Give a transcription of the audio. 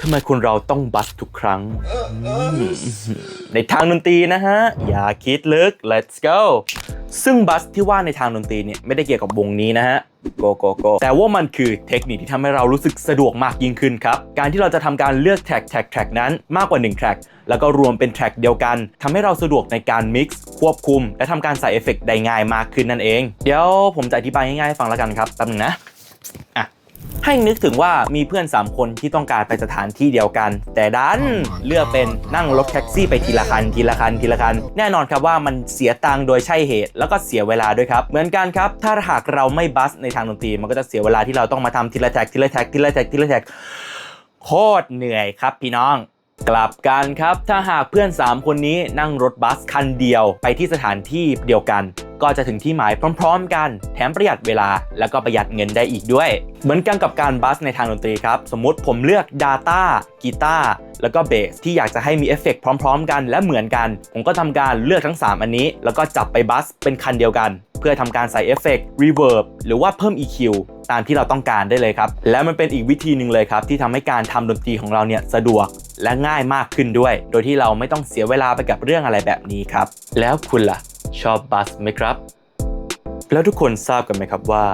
ทำไมคนเราต้องบัสทุกครั้ง ในทางดนตรีนะฮะ อย่าคิดลึก let's go ซึ่งบัสที่ว่าในทางดนตรีเนี่ยไม่ได้เกี่ยวกับวงนี้นะฮะ go go go แต่ว่ามันคือเทคนิคที่ทำให้เรารู้สึกสะดวกมากยิ่งขึ้นครับ การที่เราจะทำการเลือกแท็กแท็กแท็กนั้นมากกว่า1แท็กแล้วก็รวมเป็นแทร็กเดียวกันทำให้เราสะดวกในการมิกซ์ควบคุม และทำการใส่เอฟเฟกต์ได้ง่ายมากขึ้นนั่นเอง เดี๋ยวผมจะอธิบายง่ายๆให้ฟังแล้วกันครับแป๊บนึงนะ ให้นึกถึงว่ามีเพื่อน 3 คนที่ต้องการไปสถานที่เดียวกัน แต่ดันเลือกเป็นนั่งรถแท็กซี่ไปทีละคันทีละคันทีละคัน แน่นอนครับว่ามันเสียตังค์โดยใช่เหตุ แล้วก็เสียเวลาด้วยครับ เหมือนกันครับ ถ้าหากเราไม่บัสในทางดนตรีมันก็จะเสียเวลาที่เราต้องมาทำทีละแท็กทีละแท็กทีละแท็กทีละแท็กโคตรเหนื่อยครับพี่น้อง กลับกันครับ ถ้าหากเพื่อน 3 คนนี้นั่งรถบัสคันเดียวไปที่สถานที่เดียวกัน ก็จะถึงที่หมายพร้อม ๆ กัน แถมประหยัดเวลา แล้วก็ประหยัดเงินได้อีกด้วย เหมือนกันกับการบัสในทางดนตรีครับ สมมติผมเลือก Data กีตาร์แล้วก็เบสที่อยากจะให้มีเอฟเฟกต์พร้อม ๆ กันและเหมือนกัน ผมก็ทำการเลือกทั้ง 3 อันนี้ แล้วก็จับไปบัสเป็นคันเดียวกัน เพื่อทำการใส่เอฟเฟกต์รีเวิร์บหรือว่าเพิ่ม EQ ตามที่เราต้องการได้เลยครับ และมันเป็นอีกวิธีหนึ่งเลยครับ ที่ทำให้การทำดนตรีของเราเนี่ยสะดวก และง่ายมากขึ้นด้วย โดยที่เราไม่ต้องเสียเวลาไปกับเรื่องอะไรแบบนี้ครับ แล้วคุณล่ะ ชอบบัสไหมครับ แล้วทุกคนทราบกันไหมครับว่า